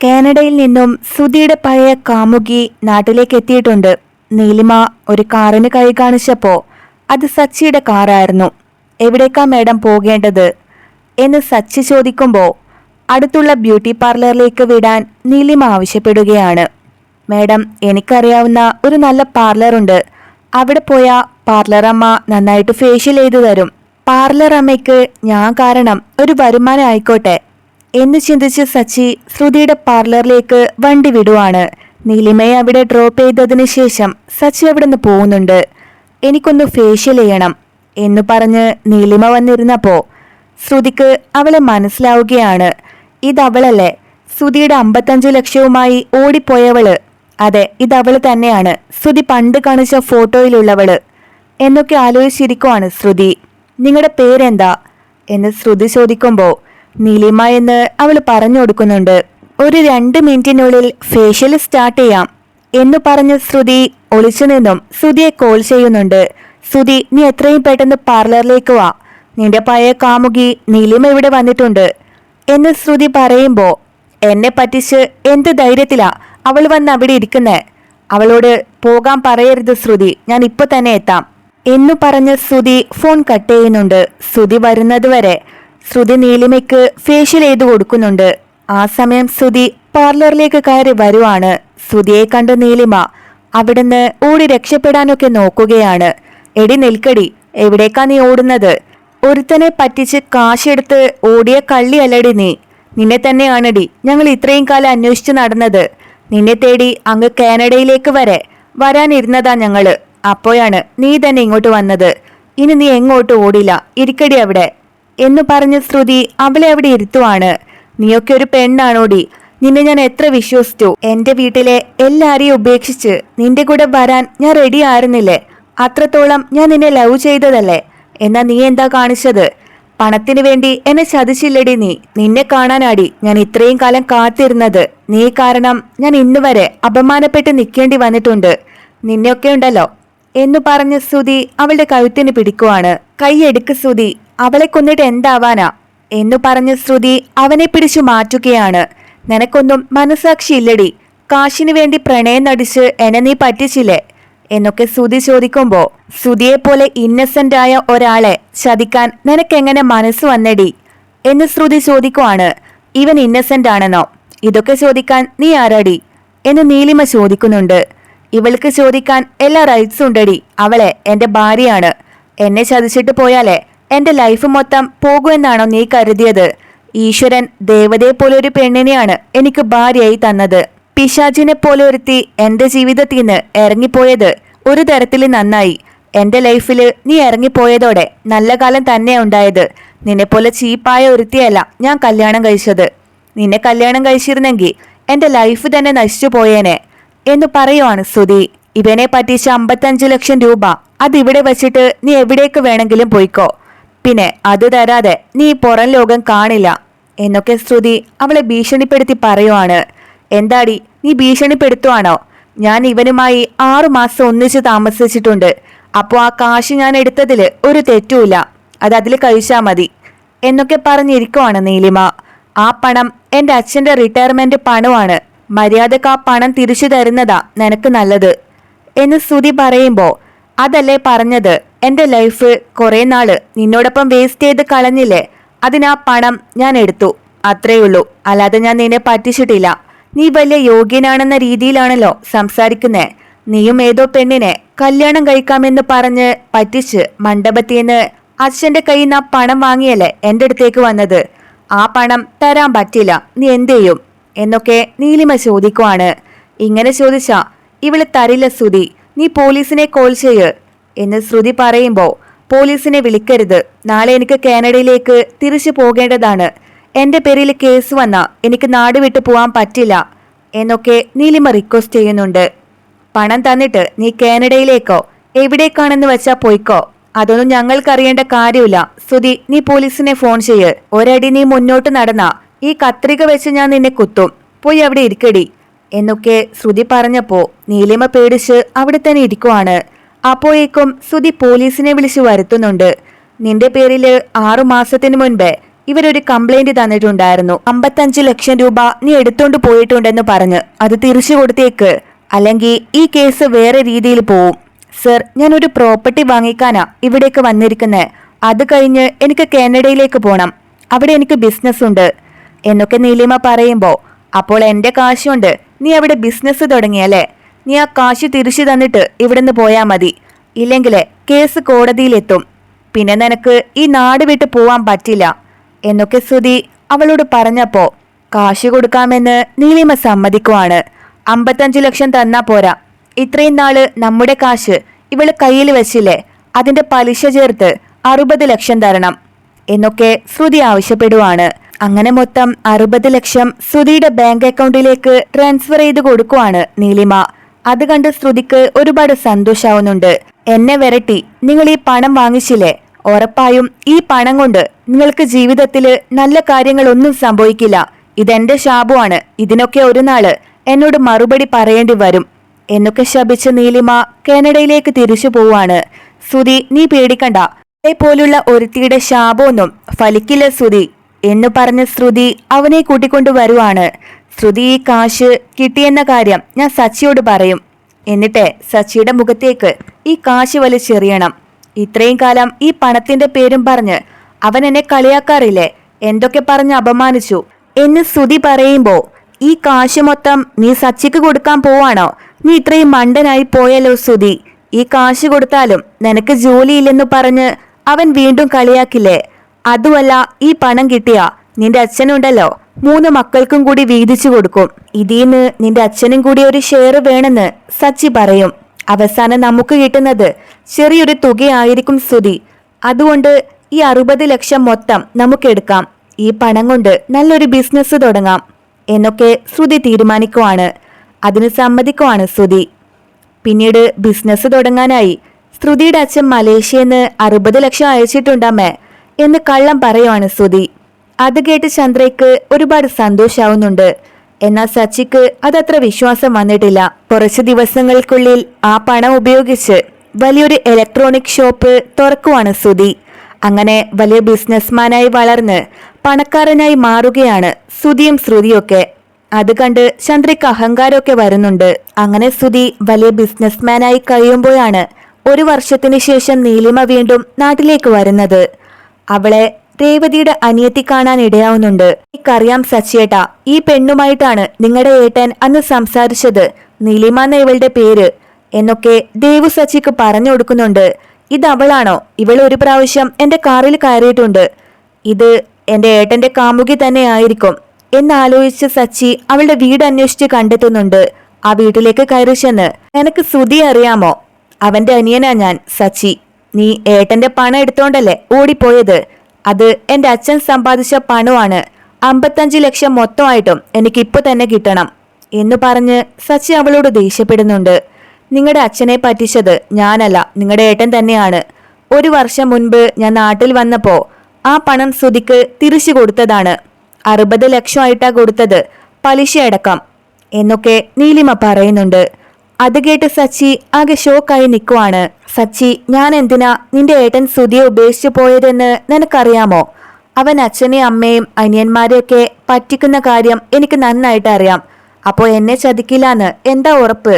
കാനഡയിൽ നിന്നും സുധിയുടെ പഴയ കാമുകി നാട്ടിലേക്ക് എത്തിയിട്ടുണ്ട്. നീലിമ ഒരു കാറിന് കൈ കാണിച്ചപ്പോ അത് സച്ചിയുടെ കാറായിരുന്നു. എവിടേക്കാ മേഡം പോകേണ്ടത്? എന്ന് സച്ചി ചോദിക്കുമ്പോൾ അടുത്തുള്ള ബ്യൂട്ടി പാർലറിലേക്ക് വിടാൻ നീലിമ ആവശ്യപ്പെടുകയാണ്. മേഡം എനിക്കറിയാവുന്ന ഒരു നല്ല പാർലറുണ്ട് അവിടെ പോയാ പാർലർ അമ്മ നന്നായിട്ട് ഫേഷ്യൽ ചെയ്തു തരും. പാർലർ അമ്മയ്ക്ക് ഞാൻ കാരണം ഒരു വരുമാനം ആയിക്കോട്ടെ. എന്ന് ചിന്തിച്ച് സച്ചി ശ്രുതിയുടെ പാർലറിലേക്ക് വണ്ടി വിടുവാണ്. നീലിമയെ അവിടെ ഡ്രോപ്പ് ചെയ്തതിന് ശേഷം സച്ചി അവിടെ നിന്ന് പോകുന്നുണ്ട്. എനിക്കൊന്ന് ഫേഷ്യൽ ചെയ്യണം എന്ന് പറഞ്ഞ് നീലിമ വന്നിരുന്നപ്പോ ശ്രുതിക്ക് അവളെ മനസ്സിലാവുകയാണ്. ഇതവളല്ലേ? ശ്രുതിയുടെ അമ്പത്തഞ്ച് ലക്ഷവുമായി ഓടിപ്പോയവൾ. അതെ ഇതവൾ തന്നെയാണ്. ശ്രുതി പണ്ട് കാണിച്ച ഫോട്ടോയിലുള്ളവൾ. എന്നൊക്കെ ആലോചിച്ചിരിക്കുവാണ് ശ്രുതി. നിങ്ങളുടെ പേരെന്താ? എന്ന് ശ്രുതി ചോദിക്കുമ്പോൾ നീലിമ എന്ന് അവൾ പറഞ്ഞു കൊടുക്കുന്നുണ്ട് ഒരു രണ്ട് മിനിറ്റിനുള്ളിൽ ഫേഷ്യൽ സ്റ്റാർട്ട് ചെയ്യാം എന്ന് പറഞ്ഞ് ശ്രുതി ഒളിച്ചു നിന്നും ശ്രുതിയെ കോൾ ചെയ്യുന്നുണ്ട്. ശ്രുതി നീ എത്രയും പെട്ടെന്ന് പാർലറിലേക്ക് വാ. നിന്റെ പഴയ കാമുകി നീലിമ ഇവിടെ വന്നിട്ടുണ്ട്. എന്ന് ശ്രുതി പറയുമ്പോ എന്നെ പറ്റിച്ച് എന്ത് ധൈര്യത്തിലാ അവൾ വന്ന് അവിടെ ഇരിക്കുന്നേ? അവളോട് പോകാൻ പറയരുത് ശ്രുതി ഞാൻ ഇപ്പൊ തന്നെ എത്താം. എന്നു പറഞ്ഞ് ശ്രുതി ഫോൺ കട്ട് ചെയ്യുന്നുണ്ട്. ശ്രുതി വരുന്നത് വരെ ശ്രുതി നീലിമയ്ക്ക് ഫേഷ്യൽ ചെയ്തു കൊടുക്കുന്നുണ്ട്. ആ സമയം ശ്രുതി പാർലറിലേക്ക് കയറി വരുവാണ്. ശ്രുതിയെ കണ്ട് നീലിമ അവിടുന്ന് ഓടി രക്ഷപ്പെടാനൊക്കെ നോക്കുകയാണ്. എടി നിൽക്കടി എവിടേക്കാ നീ ഓടുന്നത്? ഒരുത്തനെ പറ്റിച്ച് കാശെടുത്ത് ഓടിയ കള്ളിയല്ലടി നീ. നിന്നെ തന്നെയാണടി ഞങ്ങൾ ഇത്രയും കാലം അന്വേഷിച്ചു നടന്നത്. നിന്നെ തേടി അങ്ങ് കാനഡയിലേക്ക് വരെ വരാനിരുന്നതാ ഞങ്ങൾ. അപ്പോഴാണ് നീ തന്നെ ഇങ്ങോട്ട് വന്നത്. ഇനി നീ എങ്ങോട്ട് ഓടില്ല. ഇരിക്കടി അവിടെ. എന്ന് പറഞ്ഞ ശ്രുതി അവളെ അവിടെ ഇരുത്തുവാണ്. നീയൊക്കെ ഒരു പെണ്ണാണോടി. നിന്നെ ഞാൻ എത്ര വിശ്വസിച്ചു. എന്റെ വീട്ടിലെ എല്ലാരെയും ഉപേക്ഷിച്ച് നിന്റെ കൂടെ വരാൻ ഞാൻ റെഡി ആയിരുന്നില്ലേ? അത്രത്തോളം ഞാൻ നിന്നെ ലവ് ചെയ്തതല്ലേ? എന്നാ നീ എന്താ കാണിച്ചത്? പണത്തിന് വേണ്ടി എന്നെ ചതിച്ചില്ലടി നീ. നിന്നെ കാണാനാടി ഞാൻ ഇത്രയും കാലം കാത്തിരുന്നത്. നീ കാരണം ഞാൻ ഇന്നുവരെ അപമാനപ്പെട്ട് നിൽക്കേണ്ടി വന്നിട്ടുണ്ട്. നിന്നെയൊക്കെ ഉണ്ടല്ലോ. എന്നു പറഞ്ഞ് സുതി അവളുടെ കഴുത്തിന് പിടിക്കുവാണ്. കൈയെടുക്ക് സുതി അവളെ കൊന്നിട്ട് എന്താവാനാ? എന്നു പറഞ്ഞ് ശ്രുതി അവനെ പിടിച്ചു മാറ്റുകയാണ്. നിനക്കൊന്നും മനസാക്ഷിയില്ലടി കാശിനു വേണ്ടി പ്രണയം നടിച്ച് എന്നെ നീ പറ്റിച്ചില്ലേ? എന്നൊക്കെ ശ്രുതി ചോദിക്കുമ്പോ ശ്രുതിയെപ്പോലെ ഇന്നസെന്റ് ആയ ഒരാളെ ചതിക്കാൻ നിനക്കെങ്ങനെ മനസ്സ് വന്നടി? എന്ന് ശ്രുതി ചോദിക്കുവാണ്. ഇവൻ ഇന്നസെന്റ് ആണെന്നോ? ഇതൊക്കെ ചോദിക്കാൻ നീ ആരാടി? എന്ന് നീലിമ ചോദിക്കുന്നുണ്ട്. ഇവൾക്ക് ചോദിക്കാൻ എല്ലാ റൈറ്റ്സും ഉണ്ടടി. അവളെ എന്റെ ഭാര്യയാണ്. എന്നെ ചതിച്ചിട്ട് പോയാലേ എന്റെ ലൈഫ് മൊത്തം പോകുമെന്നാണോ നീ കരുതിയത്? ഈശ്വരൻ ദേവതയെ പോലെ ഒരു പെണ്ണിനെയാണ് എനിക്ക് ഭാര്യയായി തന്നത്. പിശാചിനെ പോലെ ഒരുത്തി എന്റെ ജീവിതത്തിൽ നിന്ന് ഇറങ്ങിപ്പോയത് ഒരു തരത്തിൽ നന്നായി. എന്റെ ലൈഫിൽ നീ ഇറങ്ങിപ്പോയതോടെ നല്ല കാലം തന്നെ ഉണ്ടായത്. നിന്നെപ്പോലെ ചീപ്പായ ഒരുത്തിയല്ല ഞാൻ കല്യാണം കഴിച്ചത്. നിന്നെ കല്യാണം കഴിച്ചിരുന്നെങ്കിൽ എന്റെ ലൈഫ് തന്നെ നശിച്ചു പോയേനെ. എന്ന് പറയുവാണ് സുധി ഇവനെ പറ്റിച്ച അമ്പത്തഞ്ചു ലക്ഷം രൂപ. അതിവിടെ വച്ചിട്ട് നീ എവിടേക്ക് വേണമെങ്കിലും പോയിക്കോ. പിന്നെ അത് തരാതെ നീ പുറം ലോകം കാണില്ല. എന്നൊക്കെ ശ്രുതി അവളെ ഭീഷണിപ്പെടുത്തി പറയുവാണ്. എന്താടി നീ ഭീഷണിപ്പെടുത്തുവാണോ? ഞാൻ ഇവനുമായി ആറുമാസം ഒന്നിച്ച് താമസിച്ചിട്ടുണ്ട്. അപ്പോൾ ആ കാശ് ഞാൻ എടുത്തതിൽ ഒരു തെറ്റുമില്ല. അത് അതിൽ കഴിച്ചാൽ മതി. എന്നൊക്കെ പറഞ്ഞിരിക്കുവാണ് നീലിമ. ആ പണം എന്റെ അച്ഛന്റെ റിട്ടയർമെന്റ് പണമാണ് മര്യാദയ്ക്ക് ആ പണം തിരിച്ചു തരുന്നതാ നിനക്ക് നല്ലത്. എന്ന് ശ്രുതി പറയുമ്പോൾ അതല്ലേ പറഞ്ഞത്? എന്റെ ലൈഫ് കുറേ നാൾ നിന്നോടൊപ്പം വേസ്റ്റ് ചെയ്ത് കളഞ്ഞില്ലേ? അതിനാ പണം ഞാൻ എടുത്തു. അത്രേ ഉള്ളൂ. അല്ലാതെ ഞാൻ നിന്നെ പറ്റിച്ചിട്ടില്ല. നീ വലിയ യോഗ്യനാണെന്ന രീതിയിലാണല്ലോ സംസാരിക്കുന്നേ. നീയും ഏതോ പെണ്ണിനെ കല്യാണം കഴിക്കാമെന്ന് പറഞ്ഞ് പറ്റിച്ച് മണ്ഡപത്തിന്ന് അച്ഛന്റെ കയ്യിൽ നിന്ന് ആ പണം വാങ്ങിയല്ലേ എന്റെ അടുത്തേക്ക് വന്നത്? ആ പണം തരാൻ പറ്റില്ല. നീ എന്ത് ചെയ്യും? എന്നൊക്കെ നീലിമ ചോദിക്കുവാണ്. ഇങ്ങനെ ചോദിച്ചാ ഇവൾ തരില്ല ശ്രുതി നീ പോലീസിനെ കോൾ ചെയ്യ് എന്ന് ശ്രുതി പറയുമ്പോൾ പോലീസിനെ വിളിക്കരുത് നാളെ എനിക്ക് കാനഡയിലേക്ക് തിരിച്ചു പോകേണ്ടതാണ്. എന്റെ പേരിൽ കേസ് വന്ന എനിക്ക് നാട് വിട്ടു പോവാൻ പറ്റില്ല എന്നൊക്കെ നീലിമ റിക്വസ്റ്റ് ചെയ്യുന്നുണ്ട്. പണം തന്നിട്ട് നീ കാനഡയിലേക്കോ എവിടേക്കാണെന്ന് വെച്ചാ പോയിക്കോ. അതൊന്നും ഞങ്ങൾക്കറിയേണ്ട കാര്യമില്ല. ശ്രുതി നീ പോലീസിനെ ഫോൺ ചെയ്യ്. ഒരടി നീ മുന്നോട്ട് നടന്ന ഈ കത്രിക വെച്ച് ഞാൻ നിന്നെ കുത്തും. പോയി അവിടെ ഇരിക്കടി. എന്നൊക്കെ ശ്രുതി പറഞ്ഞപ്പോ നീലിമ പേടിച്ച് അവിടെ തന്നെ ഇരിക്കുവാണ്. അപ്പോഴേക്കും ശ്രുതി പോലീസിനെ വിളിച്ചു വരുത്തുന്നുണ്ട്. നിന്റെ പേരിൽ ആറു മാസത്തിന് മുൻപ് ഇവരൊരു കംപ്ലൈന്റ് തന്നിട്ടുണ്ടായിരുന്നു. അമ്പത്തഞ്ച് ലക്ഷം രൂപ നീ എടുത്തോണ്ട് പോയിട്ടുണ്ടെന്ന് പറഞ്ഞ് അത് തിരിച്ചു കൊടുത്തേക്ക്. അല്ലെങ്കിൽ ഈ കേസ് വേറെ രീതിയിൽ പോവും. സർ ഞാൻ ഒരു പ്രോപ്പർട്ടി വാങ്ങിക്കാനാ ഇവിടേക്ക് വന്നിരിക്കുന്നത് അത് കഴിഞ്ഞ് എനിക്ക് കാനഡയിലേക്ക് പോകണം അവിടെ എനിക്ക് ബിസിനസ് ഉണ്ട് എന്നൊക്കെ നീലിമ പറയുമ്പോൾ അപ്പോൾ എന്റെ കാശുണ്ട്. നീ അവിടെ ബിസിനസ് തുടങ്ങിയല്ലേ നീ ആ കാശ് തിരിച്ചു തന്നിട്ട് ഇവിടുന്ന് പോയാൽ മതി. ഇല്ലെങ്കിൽ കേസ് കോടതിയിലെത്തും. പിന്നെ നിനക്ക് ഈ നാട് വിട്ട് പോവാൻ പറ്റില്ല. എന്നൊക്കെ ശ്രുതി അവളോട് പറഞ്ഞപ്പോൾ കാശ് കൊടുക്കാമെന്ന് നീലിമ സമ്മതിക്കുവാണ്. അമ്പത്തഞ്ച് ലക്ഷം തന്നാ പോരാ. ഇത്രയും നാൾ നമ്മുടെ കാശ് ഇവൾ കയ്യിൽ വെച്ചില്ലേ? അതിന്റെ പലിശ ചേർത്ത് അറുപത് ലക്ഷം തരണം. എന്നൊക്കെ ശ്രുതി ആവശ്യപ്പെടുവാണ്. അങ്ങനെ മൊത്തം അറുപത് ലക്ഷം ശ്രുതിയുടെ ബാങ്ക് അക്കൗണ്ടിലേക്ക് ട്രാൻസ്ഫർ ചെയ്ത് കൊടുക്കുവാണ് നീലിമ. അത് കണ്ട് ശ്രുതിക്ക് ഒരുപാട് സന്തോഷാവുന്നുണ്ട്. എന്നെ വരട്ടി നിങ്ങൾ ഈ പണം വാങ്ങിച്ചില്ലേ? ഉറപ്പായും ഈ പണം കൊണ്ട് നിങ്ങൾക്ക് ജീവിതത്തിൽ നല്ല കാര്യങ്ങളൊന്നും സംഭവിക്കില്ല. ഇതെന്റെ ശാപമാണ്. ഇതിനൊക്കെ ഒരു നാൾ എന്നോട് മറുപടി പറയേണ്ടി വരും എന്നൊക്കെ ശപിച്ച നീലിമ കാനഡയിലേക്ക് തിരിച്ചു പോവാണ്. സുധി നീ പേടിക്കണ്ട. പോലുള്ള ഒരുത്തിയുടെ ശാപമൊന്നും ഫലിക്കില്ല ശ്രുതി. എന്ന് പറഞ്ഞ ശ്രുതി അവനെ കൂട്ടിക്കൊണ്ടു വരുവാണ്. ശ്രുതി ഈ കാശ് കിട്ടിയെന്ന കാര്യം ഞാൻ സച്ചിയോട് പറയും. എന്നിട്ട് സച്ചിയുടെ മുഖത്തേക്ക് ഈ കാശ് വലിച്ചെറിയണം ഇത്രയും കാലം ഈ പണത്തിന്റെ പേരും പറഞ്ഞ് അവൻ എന്നെ കളിയാക്കാറില്ലേ? എന്തൊക്കെ പറഞ്ഞ് അപമാനിച്ചു? എന്ന് ശ്രുതി പറയുമ്പോ ഈ കാശ് മൊത്തം നീ സച്ചിക്ക് കൊടുക്കാൻ പോവാണോ? നീ ഇത്രയും മണ്ടനായി പോയല്ലോ ശ്രുതി. ഈ കാശ് കൊടുത്താലും നിനക്ക് ജോലിയില്ലെന്ന് പറഞ്ഞ് അവൻ വീണ്ടും കളിയാക്കില്ലേ? അതുമല്ല ഈ പണം കിട്ടിയ നിന്റെ അച്ഛനുണ്ടല്ലോ. മൂന്ന് മക്കൾക്കും കൂടി വീതിച്ചു കൊടുക്കും. ഇതിന്ന് നിന്റെ അച്ഛനും കൂടി ഒരു ഷെയർ വേണമെന്ന് സച്ചി പറയും. അവസാനം നമുക്ക് കിട്ടുന്നത് ചെറിയൊരു തുകയായിരിക്കും സ്തുതി അതുകൊണ്ട് ഈ അറുപത് ലക്ഷം മൊത്തം നമുക്കെടുക്കാം ഈ പണം കൊണ്ട് നല്ലൊരു ബിസിനസ് തുടങ്ങാം. എന്നൊക്കെ ശ്രുതി തീരുമാനിക്കുവാണ്. അതിന് സമ്മതിക്കുവാണ് ശ്രുതി പിന്നീട് ബിസിനസ് തുടങ്ങാനായി ശ്രുതിയുടെ അച്ഛൻ മലേഷ്യന്ന് അറുപത് ലക്ഷം അയച്ചിട്ടുണ്ടമ്മേ. എന്ന് കള്ളം പറയുവാണ് ശ്രുതി. അത് കേട്ട് ചന്ദ്രയ്ക്ക് ഒരുപാട് സന്തോഷാവുന്നുണ്ട്. എന്നാൽ സച്ചിക്ക് അതത്ര വിശ്വാസം വന്നിട്ടില്ല. കുറച്ച് ദിവസങ്ങൾക്കുള്ളിൽ ആ പണം ഉപയോഗിച്ച് വലിയൊരു ഇലക്ട്രോണിക് ഷോപ്പ് തുറക്കുവാണ് സുധി അങ്ങനെ വലിയ ബിസിനസ്മാനായി വളർന്ന് പണക്കാരനായി മാറുകയാണ് സുധിയും ശ്രുതിയൊക്കെ. അത് കണ്ട് ചന്ദ്രയ്ക്ക് അഹങ്കാരമൊക്കെ വരുന്നുണ്ട്. അങ്ങനെ സുധി വലിയ ബിസിനസ്മാനായി കഴിയുമ്പോഴാണ് ഒരു വർഷത്തിന് ശേഷം നീലിമ വീണ്ടും നാട്ടിലേക്ക് വരുന്നത്. അവളെ രേവതിയുടെ അനിയത്തി കാണാൻ ഇടയാവുന്നുണ്ട്. എനിക്കറിയാം സച്ചിയേട്ട ഈ പെണ്ണുമായിട്ടാണ് നിങ്ങളുടെ ഏട്ടൻ അന്ന് സംസാരിച്ചത്. നീലിമ എന്ന ഇവളുടെ പേര് എന്നൊക്കെ ദേവു സച്ചിക്ക് പറഞ്ഞു കൊടുക്കുന്നുണ്ട്. ഇത് അവളാണോ? ഇവൾ ഒരു പ്രാവശ്യം എന്റെ കാറിൽ കയറിയിട്ടുണ്ട്. ഇത് എന്റെ ഏട്ടന്റെ കാമുകി തന്നെ ആയിരിക്കും എന്നാലോചിച്ച് സച്ചി അവളുടെ വീട് അന്വേഷിച്ച് കണ്ടെത്തുന്നുണ്ട്. ആ വീട്ടിലേക്ക് കയറി ചെന്ന് നിനക്ക് സുതി അറിയാമോ? അവന്റെ അനിയനാ ഞാൻ സച്ചി. നീ ഏട്ടന്റെ പണം എടുത്തോണ്ടല്ലേ ഓടിപ്പോയത്? അത് എന്റെ അച്ഛൻ സമ്പാദിച്ച പണമാണ് അമ്പത്തഞ്ച് ലക്ഷം മൊത്തമായിട്ടും എനിക്ക് ഇപ്പൊ തന്നെ കിട്ടണം എന്ന് പറഞ്ഞ് സച്ചി അവളോട് ദേഷ്യപ്പെടുന്നുണ്ട്. നിങ്ങളുടെ അച്ഛനെ പറ്റിച്ചത് ഞാനല്ല നിങ്ങളുടെ ഏട്ടൻ തന്നെയാണ്. ഒരു വർഷം മുൻപ് ഞാൻ നാട്ടിൽ വന്നപ്പോ ആ പണം ശ്രുതിക്ക് തിരിച്ചു കൊടുത്തതാണ്. അറുപത് ലക്ഷമായിട്ടാ കൊടുത്തത് പലിശയടക്കം എന്നൊക്കെ നീലിമ പറയുന്നുണ്ട്. അത് കേട്ട് സച്ചി ആകെ ഷോക്കായി നിൽക്കുവാണ് സച്ചി ഞാൻ എന്തിനാ നിന്റെ ഏട്ടൻ സുധിയെ ഉപേക്ഷിച്ചു പോയതെന്ന് നിനക്കറിയാമോ? അവൻ അച്ഛനെയും അമ്മയും അനിയന്മാരെയൊക്കെ പറ്റിക്കുന്ന കാര്യം എനിക്ക് നന്നായിട്ട് അറിയാം. അപ്പോൾ എന്നെ ചതിക്കില്ലാന്ന് എന്താ ഉറപ്പ്?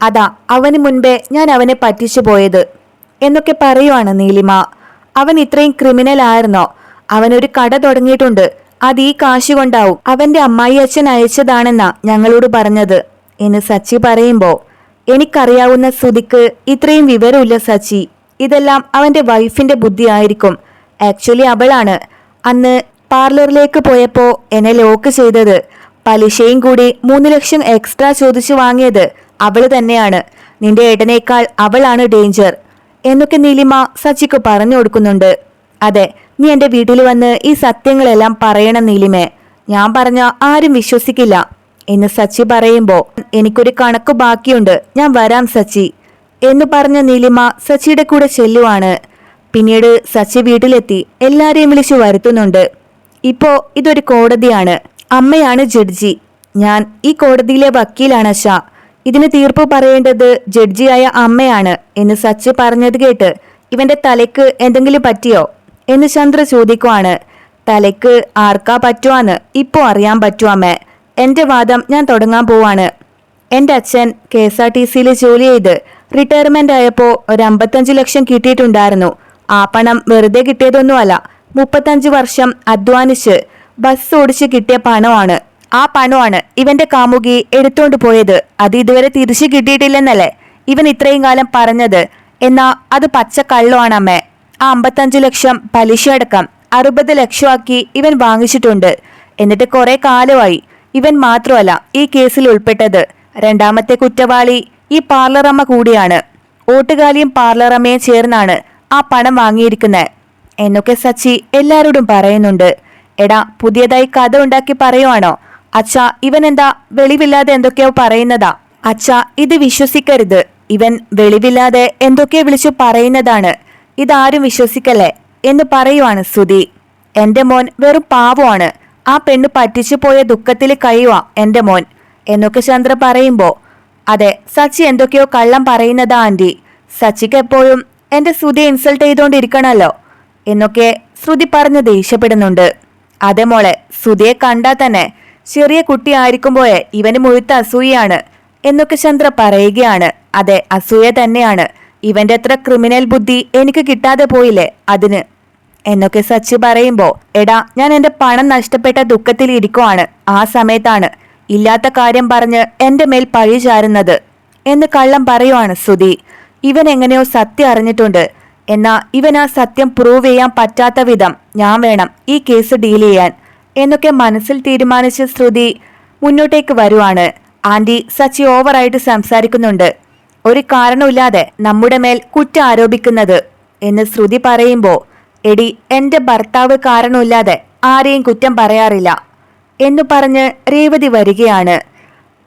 അതാ അവന് മുൻപേ ഞാൻ അവനെ പറ്റിച്ചു പോയത്. എന്നൊക്കെ പറയുവാണ് നീലിമ. അവൻ ഇത്രയും ക്രിമിനൽ ആയിരുന്നോ? അവനൊരു കട തുടങ്ങിയിട്ടുണ്ട്. അത് ഈ കാശ് കൊണ്ടാവും. അവന്റെ അമ്മായി അച്ഛൻ അയച്ചതാണെന്നാ ഞങ്ങളോട് പറഞ്ഞത്. എന്ന് സച്ചി പറയുമ്പോ എനിക്കറിയാവുന്ന ശ്രുതിക്ക് ഇത്രയും വിവരമില്ല സച്ചി. ഇതെല്ലാം അവന്റെ വൈഫിന്റെ ബുദ്ധിയായിരിക്കും. ആക്ച്വലി അവളാണ്. അന്ന് പാർലറിലേക്ക് പോയപ്പോൾ എന്നെ ലോക്ക് ചെയ്തത്. പലിശയും കൂടി മൂന്ന് ലക്ഷം എക്സ്ട്രാ ചോദിച്ചു വാങ്ങിയത് അവൾ തന്നെയാണ്. നിന്റെ ഏട്ടനേക്കാൾ അവളാണ് ഡേഞ്ചർ. എന്നൊക്കെ നീലിമ സച്ചിക്ക് പറഞ്ഞു കൊടുക്കുന്നുണ്ട്. അതെ നീ എന്റെ വീട്ടിൽ വന്ന് ഈ സത്യങ്ങളെല്ലാം പറയണം നീലിമേ. ഞാൻ പറഞ്ഞ ആരും വിശ്വസിക്കില്ല. എന്ന് സച്ചി പറയുമ്പോ എനിക്കൊരു കണക്ക് ബാക്കിയുണ്ട്. ഞാൻ വരാം സച്ചി. എന്ന് പറഞ്ഞ നീലിമ സച്ചിയുടെ കൂടെ ചെല്ലുവാണ്. പിന്നീട് സച്ചി വീട്ടിലെത്തി. എല്ലാരെയും വിളിച്ചു വരുത്തുന്നുണ്ട്. ഇപ്പോ ഇതൊരു കോടതിയാണ്. അമ്മയാണ് ജഡ്ജി. ഞാൻ ഈ കോടതിയിലെ വക്കീലാണ് ഷാ ഇതിന് തീർപ്പ് പറയേണ്ടത് ജഡ്ജിയായ അമ്മയാണ് എന്ന് സച്ചി പറഞ്ഞത് കേട്ട് ഇവന്റെ തലയ്ക്ക് എന്തെങ്കിലും പറ്റിയോ എന്ന് ചന്ദ്ര ചോദിക്കുവാണ്. തലയ്ക്ക് ആർക്കാ പറ്റുവാന്ന് ഇപ്പോ അറിയാൻ പറ്റുവാമേ എന്റെ വാദം ഞാൻ തുടങ്ങാൻ പോവാണ്. എന്റെ അച്ഛൻ കെ എസ് ആർ ടി സിയിൽ ജോലി ചെയ്ത് റിട്ടയർമെന്റ് ആയപ്പോൾ ഒരു അമ്പത്തഞ്ച് ലക്ഷം കിട്ടിയിട്ടുണ്ടായിരുന്നു. ആ പണം വെറുതെ കിട്ടിയതൊന്നുമല്ല മുപ്പത്തഞ്ച് വർഷം അധ്വാനിച്ച് ബസ് ഓടിച്ച് കിട്ടിയ പണമാണ്. ആ പണമാണ് ഇവന്റെ കാമുകി എടുത്തോണ്ട് പോയത്. അത് ഇതുവരെ തിരിച്ചു കിട്ടിയിട്ടില്ലെന്നല്ലേ? ഇവൻ ഇത്രയും കാലം പറഞ്ഞത്. എന്നാ അത് പച്ച കള്ളുമാണ് അമ്മേ. ആ അമ്പത്തഞ്ച് ലക്ഷം പലിശ അടക്കം അറുപത് ലക്ഷമാക്കി ഇവൻ വാങ്ങിച്ചിട്ടുണ്ട്. എന്നിട്ട് കുറെ കാലമായി. ഇവൻ മാത്രമല്ല ഈ കേസിൽ ഉൾപ്പെട്ടത്. രണ്ടാമത്തെ കുറ്റവാളി ഈ പാർലറമ്മ കൂടിയാണ്. ഓട്ടുകാലിയും പാർലറമ്മയും ചേർന്നാണ് ആ പണം വാങ്ങിയിരിക്കുന്നത്. എന്നൊക്കെ സച്ചി എല്ലാരോടും പറയുന്നുണ്ട്. എടാ പുതിയതായി കഥ ഉണ്ടാക്കി പറയുവാണോ? അച്ഛ ഇവൻ എന്താ വെളിവില്ലാതെ എന്തൊക്കെയോ പറയുന്നതാ? അച്ഛ ഇത് വിശ്വസിക്കരുത്. ഇവൻ വെളിവില്ലാതെ എന്തൊക്കെയോ വിളിച്ചു പറയുന്നതാണ്. ഇതാരും വിശ്വസിക്കല്ലേ? എന്ന് പറയുവാണ് സുധി. എന്റെ മോൻ വെറും പാവമാണ്. ആ പെണ്ണ് പറ്റിച്ചു പോയ ദുഃഖത്തിൽ കഴിയുവാ എന്റെ മോൻ. എന്നൊക്കെ ചന്ദ്ര പറയുമ്പോ അതെ സച്ചി എന്തൊക്കെയോ കള്ളം പറയുന്നതാ ആന്റി. സച്ചിക്ക് എപ്പോഴും എന്റെ ശ്രുതി ഇൻസൾട്ട് ചെയ്തോണ്ടിരിക്കണല്ലോ എന്നൊക്കെ ശ്രുതി പറഞ്ഞ് ദേഷ്യപ്പെടുന്നുണ്ട്. അതെ മോളെ ശ്രുതിയെ കണ്ടാൽ തന്നെ ചെറിയ കുട്ടി കുട്ടിയായിരിക്കുമ്പോഴേ ഇവന് മുഴുത്ത അസൂയയാണ് എന്നൊക്കെ ചന്ദ്ര പറയുകയാണ്. അതെ അസൂയ തന്നെയാണ്. ഇവന്റെ അത്ര ക്രിമിനൽ ബുദ്ധി എനിക്ക് കിട്ടാതെ പോയില്ലേ അതിന്? എന്നൊക്കെ സച്ചി പറയുമ്പോൾ എടാ ഞാൻ എന്റെ പണം നഷ്ടപ്പെട്ട ദുഃഖത്തിൽ ഇരിക്കുവാണ്. ആ സമയത്താണ് ഇല്ലാത്ത കാര്യം പറഞ്ഞ് എന്റെ മേൽ പഴി ചാരുന്നത്. എന്ന് കള്ളം പറയുവാണ് സുധി ഇവൻ എങ്ങനെയോ സത്യം അറിഞ്ഞിട്ടുണ്ട്. എന്നാ ഇവൻ ആ സത്യം പ്രൂവ് ചെയ്യാൻ പറ്റാത്ത വിധം ഞാൻ വേണം ഈ കേസ് ഡീൽ ചെയ്യാൻ. എന്നൊക്കെ മനസ്സിൽ തീരുമാനിച്ച ശ്രുതി മുന്നോട്ടേക്ക് വരുവാണ്. ആന്റി സച്ചി ഓവറായിട്ട് സംസാരിക്കുന്നുണ്ട്. ഒരു കാരണമില്ലാതെ നമ്മുടെ മേൽ കുറ്റം ആരോപിക്കുന്നത് എന്ന് ശ്രുതി പറയുമ്പോ എടി എന്റെ ഭർത്താവ് കാരണമില്ലാതെ ആരെയും കുറ്റം പറയാറില്ല എന്നു പറഞ്ഞ് രേവതി വരികയാണ്.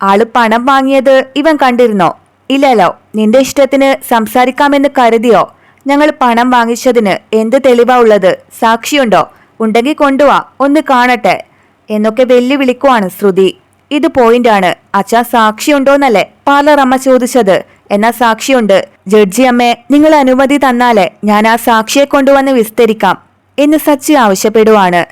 ആൾ പണം വാങ്ങിയത് ഇവൻ കണ്ടിരുന്നോ? ഇല്ലല്ലോ നിന്റെ ഇഷ്ടത്തിന് സംസാരിക്കാമെന്ന് കരുതിയോ? ഞങ്ങൾ പണം വാങ്ങിച്ചതിന് എന്ത് തെളിവാ ഉള്ളത്? സാക്ഷിയുണ്ടോ? ഉണ്ടെങ്കിൽ കൊണ്ടുവാ ഒന്ന് കാണട്ടെ എന്നൊക്കെ വെല്ലുവിളിക്കുവാണ് ശ്രുതി. ഇത് പോയിന്റാണ് അച്ഛാ സാക്ഷിയുണ്ടോന്നല്ലേ പാർലർ അമ്മ ചോദിച്ചത്. എന്നാ സാക്ഷിയുണ്ട്. ജഡ്ജി അമ്മേ നിങ്ങൾ അനുമതി തന്നാലേ ഞാൻ ആ സാക്ഷിയെ കൊണ്ടുവന്ന് വിസ്തരിക്കാം എന്ന് സച്ചി ആവശ്യപ്പെടുവാണ്.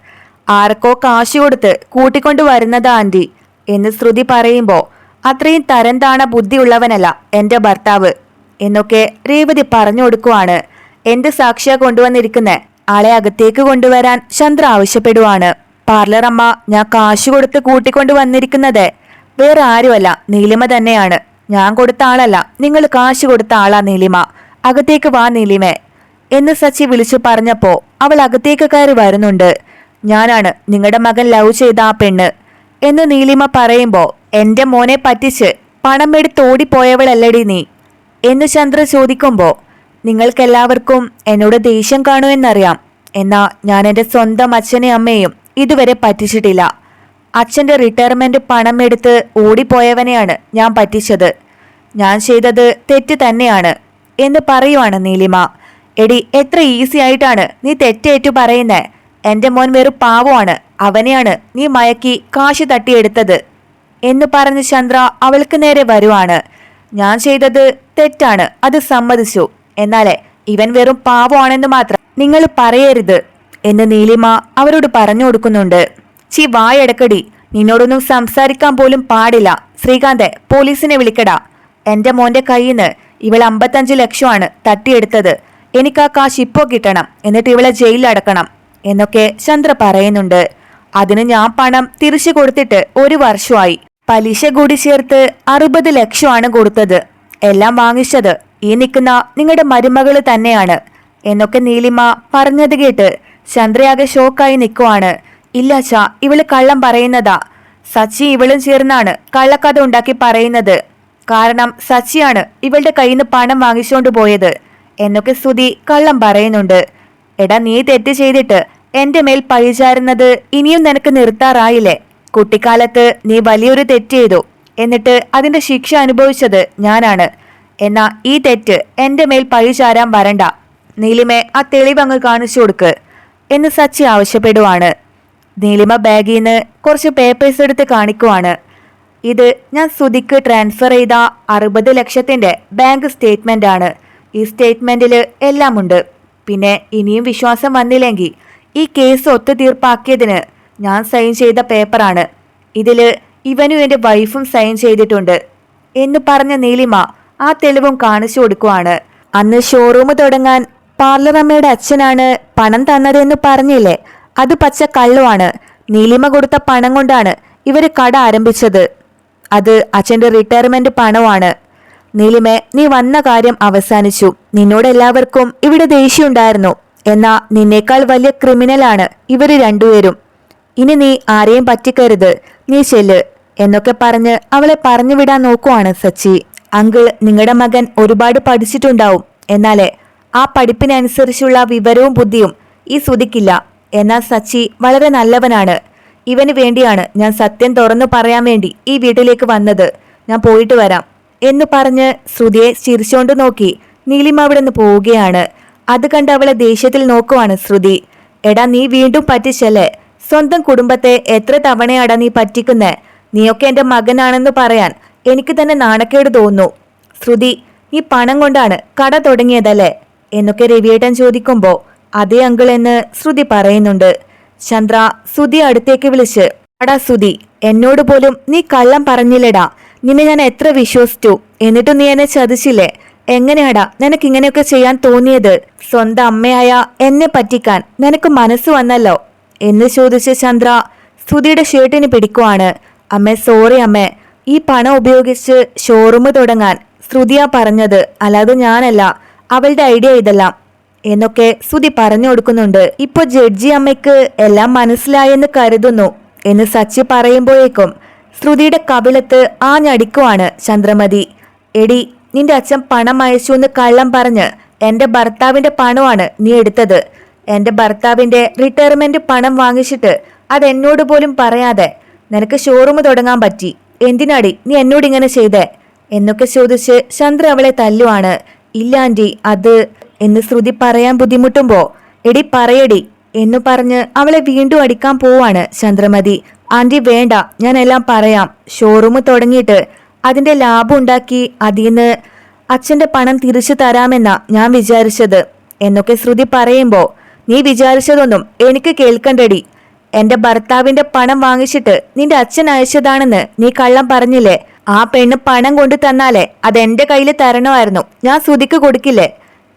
ആർക്കോ കാശ് കൊടുത്ത് കൂട്ടിക്കൊണ്ടു വരുന്നതാ ആന്റി എന്ന് ശ്രുതി പറയുമ്പോ അത്രയും തരം താണ ബുദ്ധിയുള്ളവനല്ല എന്റെ ഭർത്താവ് എന്നൊക്കെ രേവതി പറഞ്ഞു കൊടുക്കുവാണ്. എന്റെ സാക്ഷിയാ കൊണ്ടുവന്നിരിക്കുന്ന? ആളെ അകത്തേക്ക് കൊണ്ടുവരാൻ ചന്ദ്ര ആവശ്യപ്പെടുവാണ്. പാർലർ അമ്മ ഞാൻ കാശ് കൊടുത്ത് കൂട്ടിക്കൊണ്ടു വന്നിരിക്കുന്നത് വേറെ ആരുമല്ല നീലിമ തന്നെയാണ്. ഞാൻ കൊടുത്ത ആളല്ല. നിങ്ങൾ കാശ് കൊടുത്ത ആളാ നീലിമ. അകത്തേക്ക് വാ നീലിമേ. എന്ന് സച്ചി വിളിച്ചു പറഞ്ഞപ്പോ അവൾ അകത്തേക്ക് കയറി വരുന്നുണ്ട്. ഞാനാണ് നിങ്ങളുടെ മകൻ ലവ് ചെയ്ത ആ പെണ്ണ്. എന്ന് നീലിമ പറയുമ്പോ എന്റെ മോനെ പറ്റിച്ച് പണം എടുത്ത് ഓടിപ്പോയവളല്ലടി നീ. എന്ന് ചന്ദ്ര ചോദിക്കുമ്പോ നിങ്ങൾക്കെല്ലാവർക്കും എന്നോട് ദേഷ്യം കാണുമെന്നറിയാം. എന്നാ ഞാൻ എന്റെ സ്വന്തം അച്ഛനെയും അമ്മയും ഇതുവരെ പറ്റിച്ചിട്ടില്ല. അച്ഛന്റെ റിട്ടയർമെന്റ് പണം എടുത്ത് ഓടിപ്പോയവനെയാണ് ഞാൻ പറ്റിച്ചത്. ഞാൻ ചെയ്തത് തെറ്റ് തന്നെയാണ് എന്ന് പറയുവാണ് നീലിമ. എടി എത്ര ഈസി ആയിട്ടാണ് നീ തെറ്റേറ്റു പറയുന്നത് എന്റെ മോൻ വെറും പാവമാണ്. അവനെയാണ് നീ മയക്കി കാശ് തട്ടിയെടുത്തത് എന്ന് പറഞ്ഞ് ചന്ദ്ര അവൾക്ക് നേരെ വരുവാണ്. ഞാൻ ചെയ്തത് തെറ്റാണ് അത് സമ്മതിച്ചു. എന്നാലേ ഇവൻ വെറും പാവമാണെന്ന് മാത്രം നിങ്ങൾ പറയരുത് എന്ന് നീലിമ അവരോട് പറഞ്ഞു കൊടുക്കുന്നുണ്ട്. ചി വായടക്കടി. നിന്നോടൊന്നും സംസാരിക്കാൻ പോലും പാടില്ല. ശ്രീകാന്ത് പോലീസിനെ വിളിക്കടാ. എന്റെ മോന്റെ കയ്യിൽ നിന്ന് ഇവൾ അമ്പത്തഞ്ച് ലക്ഷമാണ് തട്ടിയെടുത്തത്. എനിക്ക് ആ കാശ് ഇപ്പോ കിട്ടണം. എന്നിട്ട് ഇവളെ ജയിലിൽ അടക്കണം. എന്നൊക്കെ ചന്ദ്ര പറയുന്നുണ്ട്. അതിന് ഞാൻ പണം തിരിച്ചു കൊടുത്തിട്ട് ഒരു വർഷമായി. പലിശ കൂടി ചേർത്ത് അറുപത് ലക്ഷമാണ് കൊടുത്തത്. എല്ലാം വാങ്ങിച്ചത് ഈ നിൽക്കുന്ന നിങ്ങളുടെ മരുമകൾ തന്നെയാണ്. എന്നൊക്കെ നീലിമ പറഞ്ഞത് കേട്ട് ചന്ദ്രയാകെ ഷോക്കായി നിൽക്കുവാണ്. ഇല്ല ചാ ഇവൾ കള്ളം പറയുന്നതാ. സച്ചി ഇവളും ചേർന്നാണ് കള്ളക്കഥ ഉണ്ടാക്കി പറയുന്നത്. കാരണം സച്ചിയാണ് ഇവളുടെ കയ്യിൽ നിന്ന് പണം വാങ്ങിച്ചുകൊണ്ട് പോയത്. എന്നൊക്കെ സ്തുതി കള്ളം പറയുന്നുണ്ട്. എടാ നീ തെറ്റ് ചെയ്തിട്ട് എന്റെ മേൽ പഴിചാരുന്നത് ഇനിയും നിനക്ക് നിർത്താറായില്ലേ? കുട്ടിക്കാലത്ത് നീ വലിയൊരു തെറ്റ് ചെയ്തു. എന്നിട്ട് അതിന്റെ ശിക്ഷ അനുഭവിച്ചത് ഞാനാണ്. എന്നാ ഈ തെറ്റ് എന്റെ മേൽ പഴിചാരാൻ വരണ്ട. നീലിമെ ആ തെളിവ് അങ്ങ് കാണിച്ചു കൊടുക്ക്. എന്ന് സച്ചി ആവശ്യപ്പെടുവാണ്. നീലിമ ബാഗിൽ നിന്ന് കുറച്ച് പേപ്പേഴ്സ് എടുത്ത് കാണിക്കുവാണ്. ഇത് ഞാൻ സുധിക്ക് ട്രാൻസ്ഫർ ചെയ്ത അറുപത് ലക്ഷത്തിന്റെ ബാങ്ക് സ്റ്റേറ്റ്മെന്റ് ആണ്. ഈ സ്റ്റേറ്റ്മെന്റിൽ എല്ലാമുണ്ട്. പിന്നെ ഇനിയും വിശ്വാസം വന്നില്ലെങ്കിൽ ഈ കേസ് ഒത്തുതീർപ്പാക്കിയതിന് ഞാൻ സൈൻ ചെയ്ത പേപ്പറാണ് ഇതിൽ ഇവനും എന്റെ വൈഫും സൈൻ ചെയ്തിട്ടുണ്ട്. എന്ന് പറഞ്ഞ നീലിമ ആ തെളിവും കാണിച്ചു കൊടുക്കുവാണ്. അന്ന് ഷോറൂം തുടങ്ങാൻ പാർലർ അമ്മയുടെ അച്ഛനാണ് പണം തന്നതെന്ന് പറഞ്ഞില്ലേ? അത് പച്ച കള്ളുവാണ്. നീലിമ കൊടുത്ത പണം കൊണ്ടാണ് ഇവർ കട ആരംഭിച്ചത്. അത് അച്ഛന്റെ റിട്ടയർമെന്റ് പണമാണ്. നീലിമേ നീ വന്ന കാര്യം അവസാനിച്ചു. നിന്നോട് എല്ലാവർക്കും ഇവിടെ ദേഷ്യമുണ്ടായിരുന്നു. എന്നാ നിന്നേക്കാൾ വലിയ ക്രിമിനലാണ് ഇവർ രണ്ടുപേരും. ഇനി നീ ആരെയും പറ്റിക്കരുത്. നീ ചെല്ല്. എന്നൊക്കെ പറഞ്ഞ് അവളെ പറഞ്ഞു വിടാൻ നോക്കുവാണ് സച്ചി. അങ്കിൾ നിങ്ങളുടെ മകൻ ഒരുപാട് പഠിച്ചിട്ടുണ്ടാവും. എന്നാലേ ആ പഠിപ്പിനനുസരിച്ചുള്ള വിവരവും ബുദ്ധിയും ഈ സുതിക്കില്ല എന്നാൽ സച്ചി വളരെ നല്ലവനാണ്. ഇവന് വേണ്ടിയാണ് ഞാൻ സത്യം തുറന്നു പറയാൻ വേണ്ടി ഈ വീട്ടിലേക്ക് വന്നത്. ഞാൻ പോയിട്ട് വരാം. എന്ന് പറഞ്ഞ് ശ്രുതിയെ ചിരിച്ചോണ്ട് നോക്കി നീലിമ അവിടെ നിന്ന് പോവുകയാണ്. അത് കണ്ട് അവളെ ദേഷ്യത്തിൽ നോക്കുവാണ് ശ്രുതി. എടാ നീ വീണ്ടും പറ്റിച്ചല്ലേ? സ്വന്തം കുടുംബത്തെ എത്ര തവണയാടാ നീ പറ്റിക്കുന്നേ? നീയൊക്കെ എന്റെ മകനാണെന്ന് പറയാൻ എനിക്ക് തന്നെ നാണക്കേട് തോന്നുന്നു. ശ്രുതി നീ പണം കൊണ്ടാണ് കട തുടങ്ങിയതല്ലേ? എന്നൊക്കെ രവിയേട്ടൻ ചോദിക്കുമ്പോ അതേ അങ്കിൾ എന്ന് ശ്രുതി പറയുന്നുണ്ട്. ചന്ദ്ര സുതി അടുത്തേക്ക് വിളിച്ച് അടാ സുതി എന്നോട് പോലും നീ കള്ളം പറഞ്ഞില്ലടാ. നിന്നെ ഞാൻ എത്ര വിശ്വസിച്ചു? എന്നിട്ടും നീ എന്നെ ചതിച്ചില്ലേ? എങ്ങനെയാടാ നിനക്ക് ഇങ്ങനെയൊക്കെ ചെയ്യാൻ തോന്നിയത്? സ്വന്തം അമ്മയായ എന്നെ പറ്റിക്കാൻ നിനക്ക് മനസ്സ് വന്നല്ലോ? എന്ന് ചോദിച്ച ചന്ദ്ര സുധിയുടെ ഷർട്ടിന് പിടിക്കുവാണ്. അമ്മ സോറി അമ്മ. ഈ പണം ഉപയോഗിച്ച് ഷോറൂം തുടങ്ങാൻ ശ്രുതിയാ പറഞ്ഞത്. അല്ലാതെ ഞാനല്ല. അവളുടെ ഐഡിയ ഇതെല്ലാം. എന്നൊക്കെ ശ്രുതി പറഞ്ഞു കൊടുക്കുന്നുണ്ട്. ഇപ്പൊ ജഡ്ജി അമ്മയ്ക്ക് എല്ലാം മനസ്സിലായെന്ന് കരുതുന്നു എന്ന് സച്ചി പറയുമ്പോഴേക്കും ശ്രുതിയുടെ കപിലത്ത് ആഞ്ഞടിക്കുവാണ് ചന്ദ്രമതി. എടി നിന്റെ അച്ഛൻ പണം അയച്ചു എന്ന് കള്ളം പറഞ്ഞ് എന്റെ ഭർത്താവിന്റെ പണമാണ് നീ എടുത്തത്. എന്റെ ഭർത്താവിന്റെ റിട്ടയർമെന്റ് പണം വാങ്ങിച്ചിട്ട് അത് എന്നോട് പോലും പറയാതെ നിനക്ക് ഷോറൂം തുടങ്ങാൻ പറ്റി. എന്തിനാടി നീ എന്നോട് ഇങ്ങനെ ചെയ്തേ? എന്നൊക്കെ ചോദിച്ച് ചന്ദ്ര അവളെ തല്ലുവാണ്. ഇല്ലാണ്ടി അത് എന്ന് ശ്രുതി പറയാൻ ബുദ്ധിമുട്ടുമ്പോ എടി പറയടി എന്നു പറഞ്ഞ് അവളെ വീണ്ടും അടിക്കാൻ പോവാണ് ചന്ദ്രമതി. ആന്റി വേണ്ട ഞാൻ എല്ലാം പറയാം. ഷോറൂം തുടങ്ങിയിട്ട് അതിന്റെ ലാഭം ഉണ്ടാക്കി അതിന്ന് അച്ഛന്റെ പണം തിരിച്ചു തരാമെന്ന ഞാൻ വിചാരിച്ചത്. എന്നൊക്കെ ശ്രുതി പറയുമ്പോ നീ വിചാരിച്ചതൊന്നും എനിക്ക് കേൾക്കണ്ടടി. എന്റെ ഭർത്താവിന്റെ പണം വാങ്ങിച്ചിട്ട് നിന്റെ അച്ഛൻ അയച്ചതാണെന്ന് നീ കള്ളം പറഞ്ഞില്ലേ? ആ പെണ്ണ് പണം കൊണ്ടു തന്നാലേ അത് എന്റെ കയ്യിൽ തരണമായിരുന്നു. ഞാൻ ശ്രുതിക്ക് കൊടുക്കില്ലേ?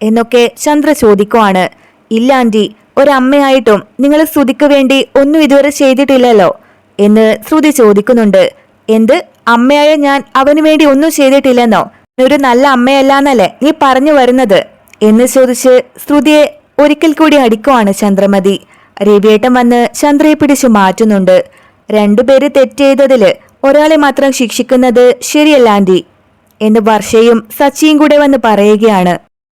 എന്നൊക്കെ ചന്ദ്ര ചോദിക്കുവാണ്. ഇല്ല ആന്റി ഒരമ്മയായിട്ടും നിങ്ങൾ ശ്രുതിക്ക് വേണ്ടി ഒന്നും ഇതുവരെ ചെയ്തിട്ടില്ലല്ലോ എന്ന് ശ്രുതി ചോദിക്കുന്നുണ്ട്. എന്ത്? അമ്മയായ ഞാൻ അവന് വേണ്ടി ഒന്നും ചെയ്തിട്ടില്ലെന്നോ? ഒരു നല്ല അമ്മയല്ലാന്നല്ലേ നീ പറഞ്ഞു വരുന്നത്? എന്ന് ചോദിച്ച് ശ്രുതിയെ ഒരിക്കൽ കൂടി അടിക്കുവാണ് ചന്ദ്രമതി. രവിയേട്ടൻ വന്ന് ചന്ദ്രയെ പിടിച്ചു മാറ്റുന്നുണ്ട്. രണ്ടുപേര് തെറ്റ് ചെയ്തതിൽ ഒരാളെ മാത്രം ശിക്ഷിക്കുന്നത് ശരിയല്ലാണ്ടി എന്ന് വർഷയും സച്ചിയും കൂടെ വന്ന് പറയുകയാണ്.